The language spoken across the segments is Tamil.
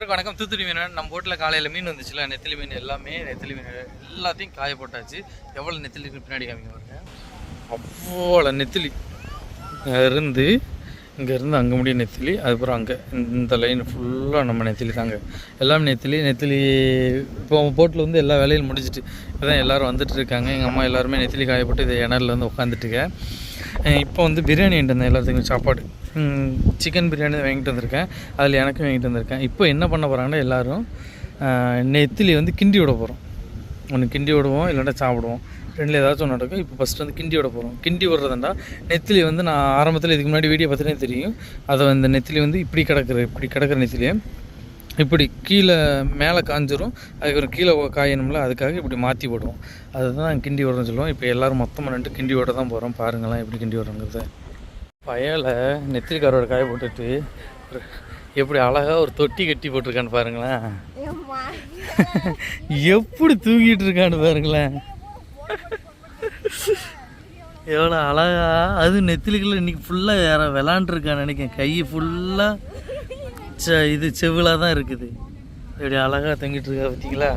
வணக்கம், வணக்கம். தூத்துக்குடி மீன் நம்ம போட்டில் காலையில் மீன் வந்துச்சுல நெத்திலி மீன் எல்லாமே நெத்திலி மீன் எல்லாத்தையும் காய போட்டாச்சு. எவ்வளோ நெத்திலி பின்னாடி காமிங்க பாருங்க. அவ்வளோ நெத்திலி. இருந்து இங்கேருந்து அங்கே முடிய நெத்திலி அதுக்கப்புறம் அங்கே. இந்த லைன் ஃபுல்லாக நம்ம நெத்திலி தாங்க. எல்லாமே நெத்திலி நெத்திலி இப்போ போட்டில் வந்து எல்லா வேலையும் முடிஞ்சிட்டு. இப்போ தான் எல்லோரும் வந்துட்டு இருக்காங்க. எங்கள் அம்மா எல்லாருமே நெத்திலி காயப்பட்டு இது இணறில் வந்து உட்காந்துட்டுருக்கேன் இப்போ வந்து பிரியாணி வாங்கிட்டு வந்தேன் எல்லாத்துக்கும் சாப்பாடு. சிக்கன் பிரியாணி தான் வாங்கிட்டு வந்திருக்கேன். அதில் எனக்கும் வாங்கிட்டு வந்திருக்கேன். இப்போ என்ன பண்ண போகிறாங்கன்னா எல்லோரும் நெத்திலி வந்து கிண்டி விட போகிறோம் ஒன்று கிண்டி விடுவோம் இல்லைன்னா சாப்பிடுவோம். ரெண்டில் ஏதாச்சும் ஒன்று நடக்கும். இப்போ ஃபஸ்ட்டு வந்து கிண்டி விட போகிறோம் கிண்டி விடுறதுண்டா நெத்திலி வந்து நான் ஆரம்பத்தில் இதுக்கு முன்னாடி வீடியோ பார்த்துட்டே தெரியும். அதை அந்த நெத்திலி வந்து இப்படி கிடக்குற இப்படி கிடக்குற நெத்திலியை. இப்படி கீழே மேலே காஞ்சிரும். அதுக்கப்புறம் கீழே காயணும்ல அதுக்காக இப்படி மாற்றி விடுவோம் அதுதான் கிண்டி விடுறோம்னு சொல்லுவோம். இப்போ எல்லோரும் மொத்தமாக ரெண்டு கிண்டி விட தான் போகிறோம் பாருங்களேன் எப்படி கிண்டி விடுறோங்கிறத பயலை நெத்திலி கரோட காய போட்டுட்டு எப்படி அழகாக ஒரு தொட்டி கட்டி போட்டிருக்கான்னு பாருங்களேன். எப்படி தூங்கிட்டு இருக்கான்னு பாருங்களேன். எவ்வளோ அழகா அது நெத்திலிக்குள்ள இன்னைக்கு ஃபுல்லாக யார விளாண்டுருக்கான்னு நினைக்கிறேன். கை ஃபுல்லாக ச இது செவிலாக தான் இருக்குது. இப்படி அழகாக தங்கிட்டு இருக்கா பார்த்தீங்களா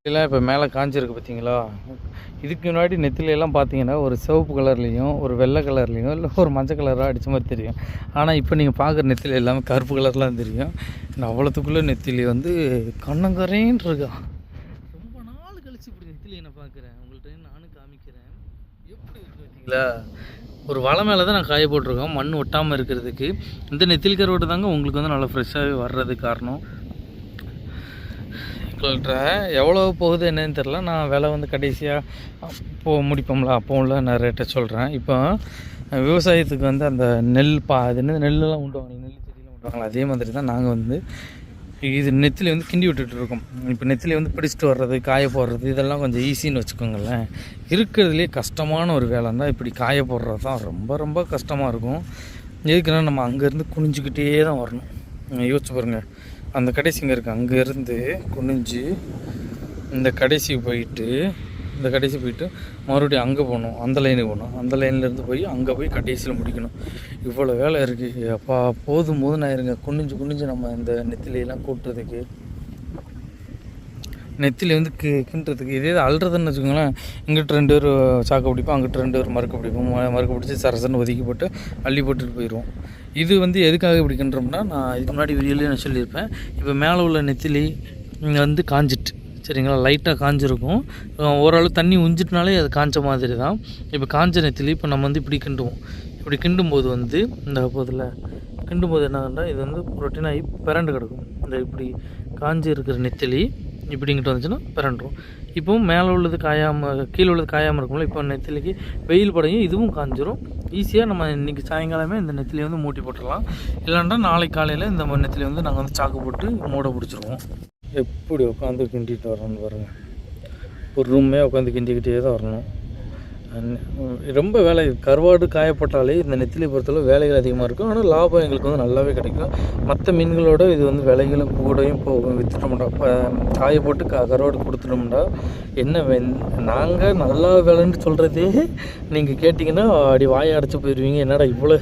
இதெல்லாம் இப்போ மேலே காஞ்சிருக்கு பார்த்தீங்களா இதுக்கு முன்னாடி நெத்திலையெல்லாம் பார்த்தீங்கன்னா ஒரு சிவப்பு கலர்லேயும் ஒரு வெள்ளை கலர்லேயும் இல்லை ஒரு மஞ்சள் கலராக அடித்த மாதிரி தெரியும். ஆனால் இப்போ நீங்கள் பார்க்குற நெத்தில எல்லாமே கருப்பு கலர்லாம் தெரியும். இந்த அவ்வளோத்துக்குள்ளே நெத்திலி வந்து கண்ணங்கரேன்னு இருக்கா. ரொம்ப நாள் கழிச்சு இப்படி நெத்திலி என்ன பார்க்குறேன் உங்கள்கிட்ட நானும் காமிக்கிறேன். எப்படி இருக்கு பார்த்தீங்களா ஒரு வலை மேலே தான் நான் காய போட்டிருக்கோம் மண் ஒட்டாமல் இருக்கிறதுக்கு. இந்த நெத்தில் கருவாடு தாங்க உங்களுக்கு வந்து நல்லா ஃப்ரெஷ்ஷாகவே வர்றதுக்கு காரணம். எவ்வளோ போகுது என்னன்னு தெரில நான் விலை வந்து கடைசியாக போ முடிப்போம்ல அப்போ நான் ரேட்டை சொல்கிறேன் இப்போ விவசாயத்துக்கு வந்து அந்த நெல் பா அது என்ன நெல்லாம் உண்டுவாங்க நெல் செடியெலாம் உண்டுவாங்களா அதே மாதிரி தான் நாங்கள் வந்து இது நெத்திலி வந்து கிண்டி விட்டுட்டு இருக்கும் இப்போ நெத்திலி வந்து பிடிச்சிட்டு வர்றது காய போடுறது இதெல்லாம் கொஞ்சம் ஈஸின்னு வச்சுக்கோங்களேன். இருக்கிறதுலே கஷ்டமான ஒரு வேலை தான் இப்படி காய போடுறது தான் ரொம்ப ரொம்ப கஷ்டமாக இருக்கும். எதுக்குன்னா நம்ம அங்கேருந்து குனிஞ்சிக்கிட்டே தான் வரணும். யோசிச்சு பாருங்கள் அந்த கடைசி இங்கே இருக்குது அங்கேருந்து குனிஞ்சு இந்த கடைசிக்கு போயிட்டு இந்த கடைசி போயிட்டு மறுபடியும் அங்கே போகணும் அந்த லைனுக்கு போகணும். அந்த லைன்லேருந்து போய் அங்கே போய் கடைசியில் முடிக்கணும். இவ்வளோ வேலை இருக்குது அப்பா போதும் போதும் நான் இருங்க குனிஞ்சு குனிஞ்சு நம்ம இந்த நெத்திலையெல்லாம் கூட்டுறதுக்கு. நெத்திலி வந்து கி கிண்டுறதுக்கு. இதே இது வச்சுக்கோங்களேன். இங்கிட்ட ரெண்டு பேர் சாக்க பிடிப்போம் அங்கிட்ட ரெண்டு பேர் மறுக்க பிடிப்போம். மறுக்க பிடிச்சி சரசன்னு ஒதுக்கி போட்டு அள்ளி போட்டுட்டு போயிடுவோம். இது வந்து எதுக்காக இப்படி கிண்டுறோம்னா நான் இதுக்கு முன்னாடி வீடியோலேயே நான் சொல்லியிருப்பேன். இப்போ மேலே உள்ள நெத்திலி இங்கே வந்து காஞ்சிட்டு. சரிங்களா? லைட்டாக காஞ்சிருக்கும். ஓரளவு தண்ணி உஞ்சிட்டனாலே அது காஞ்ச மாதிரி தான். இப்போ காஞ்ச நெத்திலி இப்போ நம்ம வந்து இப்படி கிண்டுவோம். இப்படி கிண்டும்போது வந்து இந்த போதில் கிண்டும்போது என்னன்னா இது வந்து ரொட்டீனாகி பிறண்டு கிடக்கும். இந்த இப்படி காஞ்சி இருக்கிற நெத்திலி இப்படிங்கிட்டு வந்துச்சுன்னா பிறண்டுரும். இப்போவும் மேலே உள்ளது காயாமல் கீழே உள்ளது காயாமல் இருக்கும்ல இப்போ நெத்திலிக்கு வெயில் படையும் இதுவும் காஞ்சிரும். ஈஸியாக நம்ம இன்றைக்கி சாயங்காலமே இந்த நெத்திலியை வந்து மூட்டி போட்டுடலாம். இல்லைன்னா நாளைக்கு காலையில் இந்த நெத்திலியை நெத்திலி வந்து நாங்கள் வந்து சாக்கு போட்டு மூட பிடிச்சிருவோம். எப்படி உட்காந்து கிண்டிட்டு வரணும்னு பாருங்கள் ஒரு ரூம்மே உட்காந்து கிண்டிக்கிட்டே தான் வரணும். ரொம்ப வேலை கருவாடு காயப்பட்டாலே இந்த நெத்திலி பொறுத்தளவு வேலைகள் அதிகமாக இருக்கும். ஆனால் லாபம் எங்களுக்கு வந்து நல்லாவே கிடைக்கும். மற்ற மீன்களோட இது வந்து விலைகளும் கூடயும் போகும். விற்றுட்டோம்டா இப்போ காய போட்டு க கருவாடு கொடுத்துட்டோம்டா. என்ன நாங்கள் நல்லா விலைன்னு சொல்கிறதே நீங்கள் கேட்டிங்கன்னா அப்படி வாயை அடைச்சி போயிடுவீங்க என்னடா இவ்வளோ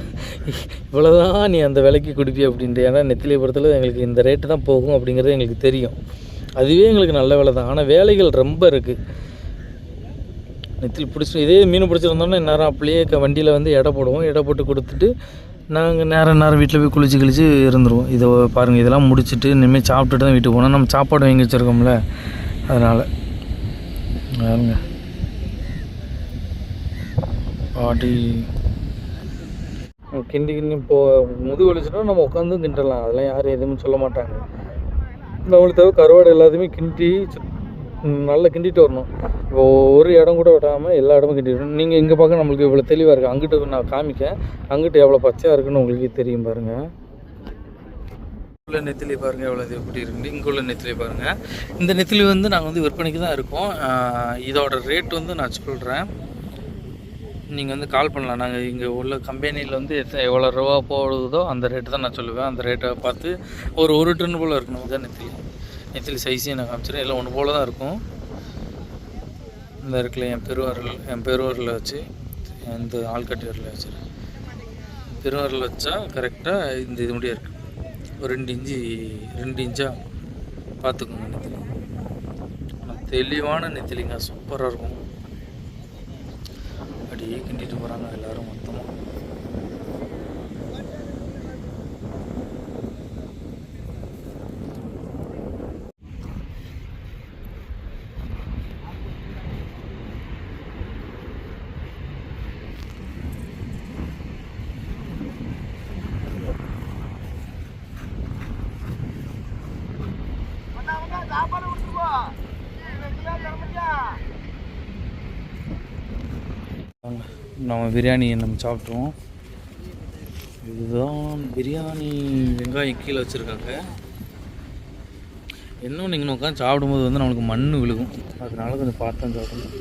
இவ்வளோதான் நீ அந்த விலைக்கு கொடுப்பி அப்படின்ட்டு. ஏன்னா நெத்திலியை பொறுத்தளவு எங்களுக்கு இந்த ரேட்டு தான் போகும் அப்படிங்கிறது எங்களுக்கு தெரியும். அதுவே எங்களுக்கு நல்ல வேலை தான் ஆனால் வேலைகள் ரொம்ப இருக்குது நெத்தில் பிடிச்சி இதே மீன் பிடிச்சிருந்தோம்னா நேரம் அப்படியே வண்டியில் வந்து எடை போடுவோம். எடை போட்டு கொடுத்துட்டு நாங்கள் நேரம் நேரம் வீட்டில் போய் குளிச்சு கிழிச்சு இருந்துருவோம். இதை பாருங்கள் இதெல்லாம் முடிச்சுட்டு இனிமேல் சாப்பிட்டுட்டு தான் வீட்டுக்கு போனோம் நம்ம சாப்பாடு வாங்கி வச்சுருக்கோம்ல அதனால். பாருங்க. பாட்டி. கிண்டி கிண்டி போ முதுகு வலிச்சுட்டா நம்ம உட்காந்து கிண்டலாம் அதெல்லாம் யாரும் எதுவுமே சொல்ல மாட்டாங்க. நம்மளுக்கு தவிர கருவாடு எல்லாத்தையுமே கிண்டி சு- நல்லா கிண்டிட்டு வரணும். இப்போ ஒரு இடம் கூட விடாமல் எல்லா இடமும் கிண்டிடணும் நீங்கள் இங்கே பார்க்க நம்மளுக்கு இவ்வளோ தெளிவாக இருக்குது அங்கிட்டு நான் காமிக்கேன். அங்கிட்டு எவ்வளோ பச்சையாக இருக்குன்னு உங்களுக்கு தெரியும் பாருங்கள் உள்ள நெத்திலி பாருங்கள் எவ்வளோ இது எப்படி இருக்குது இங்கே உள்ள நெத்திலி பாருங்கள் இந்த நெத்திலி வந்து நாங்கள் வந்து விற்பனைக்கு தான் இருக்கோம். இதோட ரேட் வந்து நான் சொல்கிறேன் நீங்கள் வந்து கால் பண்ணலாம். நாங்கள் இங்கே உள்ள கம்பெனியில் வந்து எவ்வளோ ரூபா போடுதோ அந்த ரேட்டு தான் நான் சொல்லுவேன். அந்த ரேட்டை பார்த்து ஒரு ஒரு டன் போல் இருக்கணும் இதுதான் நெத்திலி. நெத்திலி சைஸையும் நான் காமிச்சிடுறேன் எல்லாம் ஒன்று போல் தான் இருக்கும். இந்த இருக்குல்ல என் பெருவரல் என் பெருவரில் வச்சு இந்த ஆள்கட்டி வச்சுருக்கேன் பெருவரில் வச்சா கரெக்டாக இந்த இது முடியாது இருக்குது ஒரு ரெண்டு இஞ்சி ரெண்டு இன்ச்சாக பார்த்துக்கோங்க நெத்திலி தெளிவான நெத்திலிங்க சூப்பராக இருக்கும். அப்படியே கிண்டிட்டு போகிறாங்க எல்லோரும் மொத்தமாக நம்ம பிரியாணி நம்ம சாப்பிட்டோம் இதுதான் பிரியாணி வெங்காயம் கீழே வச்சுருக்காங்க. இன்னும் நீங்கள் உட்காந்து சாப்பிடும்போது வந்து நம்மளுக்கு மண் விழுகும். அதனால கொஞ்சம் பார்த்து சாப்பிடணும்.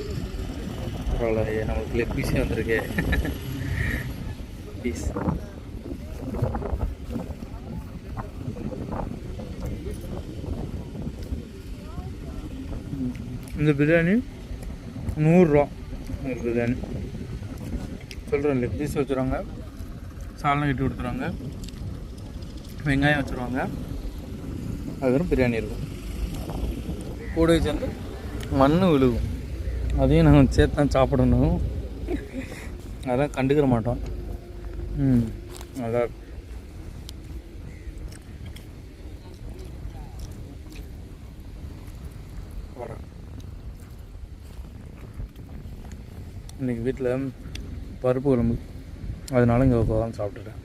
பரவாயில்ல நம்மளுக்கு லெக் பீஸே வந்திருக்கே. பீஸ் இந்த பிரியாணி நூறுரூவா ஒரு பிரியாணி. சொல்கிறேன் லெக் பீஸ் வச்சுருவாங்க. சால்னா கட்டி கொடுத்துருவாங்க. வெங்காயம் வச்சுருவாங்க. அது வெறும் பிரியாணி இருக்கும். கூட சேர்ந்து மண் விழுகும். அதையும் நாங்கள் சேர்த்து தான் சாப்பிடணும். அதான் கண்டுக்கிற மாட்டோம். ம் அதான் இருக்கும். வரேன் இன்றைக்கி வீட்டில் பருப்பு குழம்பு. அதனால இங்கே உட்காந்து சாப்பிட்டுட்டேன்.